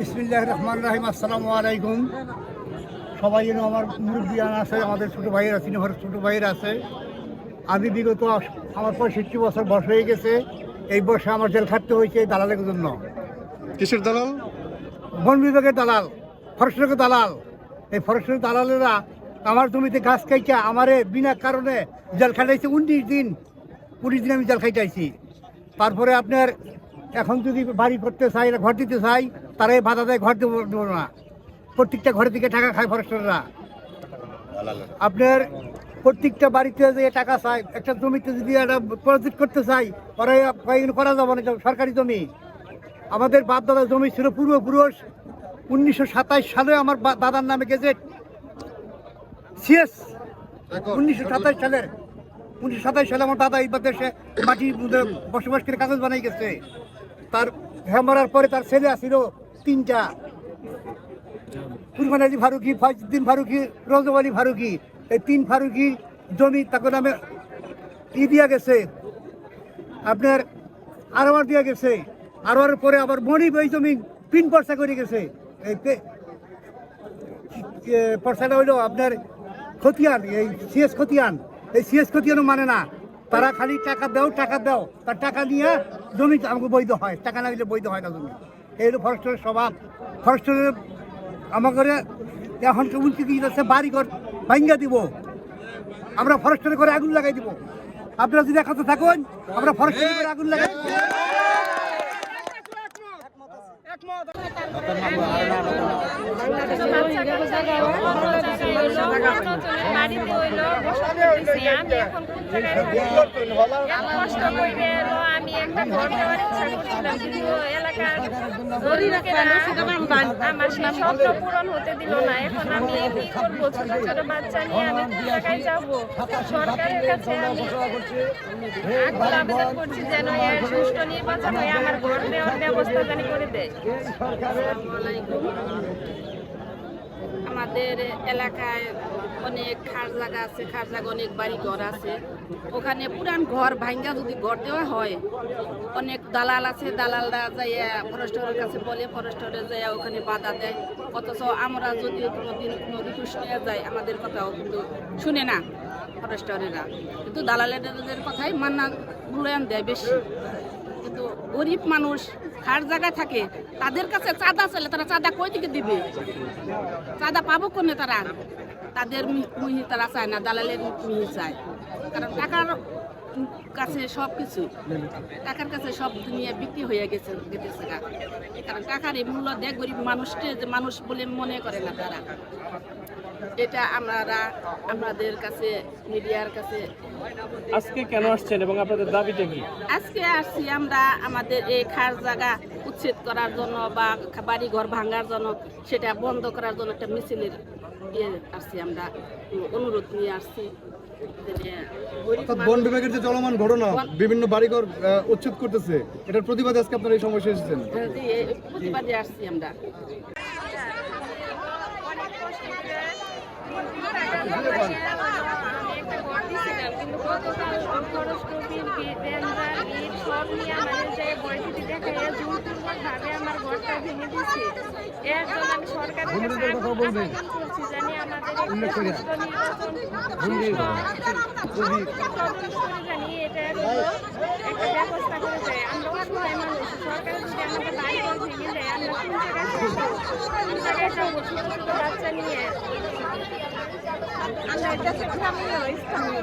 বিসমিল্লাহ রহমান রাহিম আসসালামু আলাইকুম। সবাই যেন আমার মুরব্বিয়ান আছে আমাদের ছোটো ভাইয়ের আছে আমার ছোটো ভাইয়ের আছে। আমি বিগত আমার পঁয়ষট্টি বছর বয়স হয়ে গেছে। এই বয়সে আমার জেল খাটতে হয়েছে এই দালালের জন্য। কিসের দালাল? বন বিভাগের দালাল ফরেস্টের দালাল। এই ফরেস্টের দালালেরা আমার জমিতে গাছ খাইছে আমারে বিনা কারণে জেল খাটাইছে উনিশ দিন। উনিশ দিন আমি জেল খাইটাইছি তারপরে আপনার এখন যদি বাড়ি করতে চাই ঘর দিতে চাই তারাই বাধা দেয়, ঘর দেবো না। প্রত্যেকটা ঘরের দিকে টাকা খায় ফরেস্টাররা আপনার প্রত্যেকটা বাড়িতে যে টাকা চাই একটা জমিতে যদি একটা প্রজেক্ট করতে চাই, পরে করা যাবে না সরকারি জমি। আমাদের বাপ দাদার জমি ছিল পূর্বপুরুষ। উনিশশো সাতাইশ সালে আমার দাদার নামে গেজেট। সিএস, উনিশশো সাতাইশ সালের। উনিশশো সাতাইশ সালে আমার দাদা এই দেশে মধ্যে বসবাস করে কাগজ বানাই গেছে। তার হ্যাঁ মরার পরে তার ছেলে আসছিল তিনটা। কুরবান আলী ফারুকি ফয়জুদ্দিন ফারুকি রজব আলী ফারুকি। এই তিন ফারুকি জমি তাকে নামে ই দিয়া গেছে। আপনার আরোয়ার দিয়া গেছে। আরোয়ার পরে আবার মণিব এই জমি পিন পর্সা করে গেছে। এই পর্সাটা হইল আপনার খতিয়ান, এই সিএস খতিয়ান। এই সিএস খতিয়ানও মানে না। তারা খালি টাকা দাও টাকা দাও। তার টাকা নিয়ে জমি আমাকে বৈধ হয়। টাকা না দিলে বৈধ হয় না জমি। এই হলো ফরেস্টের স্বভাব ফরেস্টের আমাকে এখন উঁচু কি যাচ্ছে বাড়ি ঘর ভাঙ্গা দিব। আমরা ফরেস্টের করে আগুন লাগাই দিব। আপনারা যদি একসাথে থাকুন, আমরা ফরেস্টের করে আগুন লাগাই দিব কষ্ট করে এলো, আমি একটা ঘর দেওয়ার আমার সেই স্বপ্ন পূরণ হতে দিল না এখন আমি কি করব ছোট আমি জায়গায় সরকারের কাছে আমি করছি যেন এর সুষ্ঠু নির্বাচন হয়ে আমার ঘর দেওয়ার ব্যবস্থা জানি করে দেয় আমাদের এলাকায় অনেক খাস জায়গা আছে খাস জায়গা অনেক বাড়ি ঘর আছে। ওখানে পুরান ঘর ভাঙ্গা যদি ঘর দেওয়া হয়, অনেক দালাল আছে, দালালরা যাইয়া ফরেস্টরের কাছে বলে, ফরেস্টরে যাইয়া ওখানে বাধা দেয়। অথচ আমরা যদি কোনো দিন কোনো রিকোয়েস্ট যাই, আমাদের কথাও কিন্তু শুনে না ফরেস্টরেরা। কিন্তু দালালের কথাই মান্না মূল্যায়ন দেয় বেশি। গরিব মানুষ খার জায়গায় থাকে, তাদের কাছে চাঁদা চলে তারা চাঁদা কই থেকে দিবে? চাঁদা পাবো কোনে তারা? তাদের মিহি তারা চায় না, দালালের মিহি চায়। কারণ টাকার কাছে সব কিছু, টাকার কাছে সব দুনিয়া বিক্রি হয়ে গেছে, গেতেছে কারণ টাকার এই মূল্য দেয় গরিব মানুষকে মানুষ বলে মনে করে না তারা। এটা আমরা আমাদের কাছে মিডিয়ার কাছে। আজকে কেন আসছেন এবং আপনাদের দাবিটা কি? আজকে আসছি আমরা আমাদের এই খাস জায়গা উচ্ছেদ করার জন্য বা বাড়ি ঘর ভাঙার জন্য সেটা বন্ধ করার জন্য একটা মিছিলের ইয়ে আসছি আমরা অনুরোধ নিয়ে আসছি। বন বিভাগের যে চলমান ঘটনা বিভিন্ন বাড়িঘর উচ্ছেদ করতেছে এটার প্রতিবাদে আজকে আপনারা এই সমস্যা এসেছেন? প্রতিবাদে আসছি আমরা। একটা ঘর কিন্তু গতকাল খরচ টপির ডেঞ্জার ইট সব নিয়ে আমার যে পরিস্থিতি দেখে জোরপূর্বকভাবে আমার ঘরটা ভেঙে দিচ্ছে এর জন্য আমি সরকারের কাছে আবেদন করছি জানি আমাদের জানি এটা একটা ব্যবস্থা করে দেয়। আমরা অসহায় মানুষ সরকার যদি আমাদের বাড়ি ভেঙে দেয় আমরা কোন জায়গায় থাকব জায়গায় যাব? ছোট ছোট বাচ্চা নিয়ে। আমরা এটা স্থানীয় স্থানীয়।